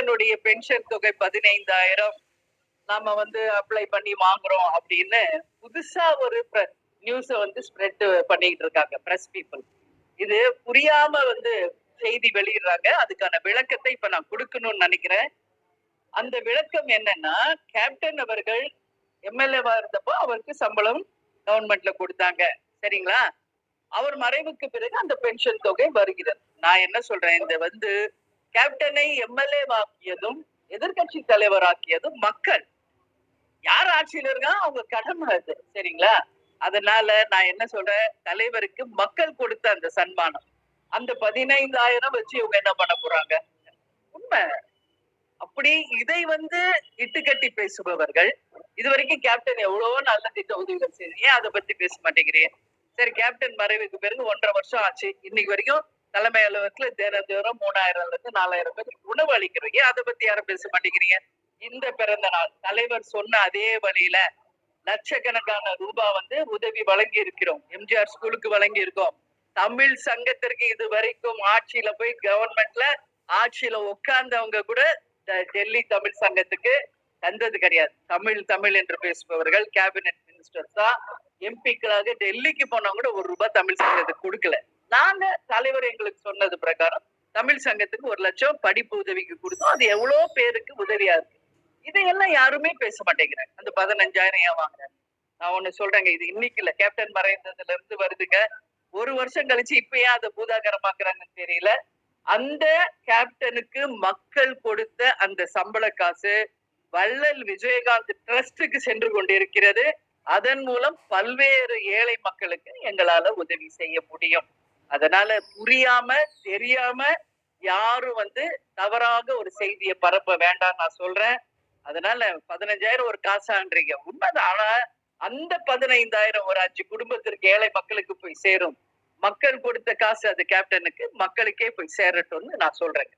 கேப்டனுடைய pension தொகை பதினைந்தாயிரம் நாம வந்து அப்ளை பண்ணி வாங்குறோம் அப்படின்னு புதுசா ஒரு நியூஸ வந்து ஸ்ப்ரெட் பண்ணிட்டு இருக்காங்க பிரஸ் பீப்புள் இது புரியாம வந்து செய்தி வெளியிடுறாங்க. அதுக்கான விளக்கத்தை இப்ப நான் கொடுக்கணும்னு நினைக்கிறேன். அந்த விளக்கம் என்னன்னா கேப்டன் அவர்கள் எம்எல்ஏவா இருந்தப்போ அவருக்கு சம்பளம் கவர்மெண்ட்ல கொடுத்தாங்க. சரிங்களா? அவர் மறைவுக்கு பிறகு அந்த பென்ஷன் தொகை வருகிறது. நான் என்ன சொல்றேன் இந்த வந்து கேப்டனை எம்எல்ஏ ஆக்கியதும் எதிர்கட்சி தலைவராக்கியதும் மக்கள். யார் ஆட்சியில இருக்கா அவங்க கடமை அது சரிங்களா? அதனால நான் என்ன சொல்றேன்? தலைவருக்கு மக்கள் கொடுத்த அந்த சன்மானம். அந்த பதினைந்தாயிரம் வச்சு இவங்க என்ன பண்ண போறாங்க? உண்மை. அப்படி இதை வந்து இட்டுக்கட்டி பேசுபவர்கள் இது வரைக்கும் கேப்டன் எவ்வளவோ நல்ல திட்ட உதவிகள் செய்ய அதை பத்தி பேச மாட்டேங்கிறீங்க? சரி கேப்டன் மறைவுக்கு பிறகு ஒன்றரை வருஷம் ஆச்சு. இன்னைக்கு வரைக்கும் தலைமை அலுவலகத்துல தினந்தோறும் மூணாயிரம் இருந்து நாலாயிரம் பேருக்கு உணவு அளிக்கிறீங்க. அதை பத்தி யாரும் பேச மாட்டேங்கிறீங்க. இந்த பிறந்த நாள் தலைவர் சொன்ன அதே வழியில லட்சக்கணக்கான ரூபா வந்து உதவி வழங்கி இருக்கிறோம் எம்ஜிஆர் ஸ்கூலுக்கு வழங்கி இருக்கோம் தமிழ் சங்கத்திற்கு இது வரைக்கும் ஆட்சியில போய் கவர்மெண்ட்ல ஆட்சியில உட்கார்ந்தவங்க கூட டெல்லி தமிழ் சங்கத்துக்கு தந்தது கிடையாது. தமிழ் தமிழ் என்று பேசுபவர்கள் கேபினெட் மினிஸ்டர்ஸா தான் எம்பிக்களாக டெல்லிக்கு போனா கூட ஒரு ரூபாய் தமிழ் சங்கத்துக்கு கொடுக்கல. நாங்க தலைவர் எங்களுக்கு சொன்னது பிரகாரம் தமிழ் சங்கத்துக்கு ஒரு லட்சம் படிப்பு உதவிக்கு கொடுத்தோம். அது எவ்வளவு பேருக்கு உதவியா இருக்கு? இதையெல்லாம் யாருமே பேச மாட்டேங்கிறாங்க. அந்த பதினஞ்சாயிரம் ஏன் வாங்குறாங்க? நான் ஒண்ணு சொல்றேங்க இது இன்னைக்கு இல்ல. கேப்டன் மறைந்ததுல இருந்து வருதுங்க. ஒரு வருஷம் கழிச்சு இப்ப ஏன் அதை பூதாகரமாக்குறாங்கன்னு தெரியல. அந்த கேப்டனுக்கு மக்கள் கொடுத்த அந்த சம்பள காசு வள்ளல் விஜயகாந்த் ட்ரஸ்டுக்கு சென்று கொண்டிருக்கிறது. அதன் மூலம் பல்வேறு ஏழை மக்களுக்கு எங்களால உதவி செய்ய முடியும். அதனால புரியாம தெரியாம யாரும் வந்து தவறாக ஒரு செய்தியை பரப்ப வேண்டாம் நான் சொல்றேன். அதனால பதினஞ்சாயிரம் ஒரு காசான்றீங்க. உண்மைதான். ஆனா அந்த பதினைந்தாயிரம் ஒரு அஞ்சு குடும்பத்திற்கு ஏழை மக்களுக்கு போய் சேரும். மக்கள் கொடுத்த காசு அது கேப்டனுக்கு மக்களுக்கே போய் சேரட்டும்னு நான் சொல்றேன்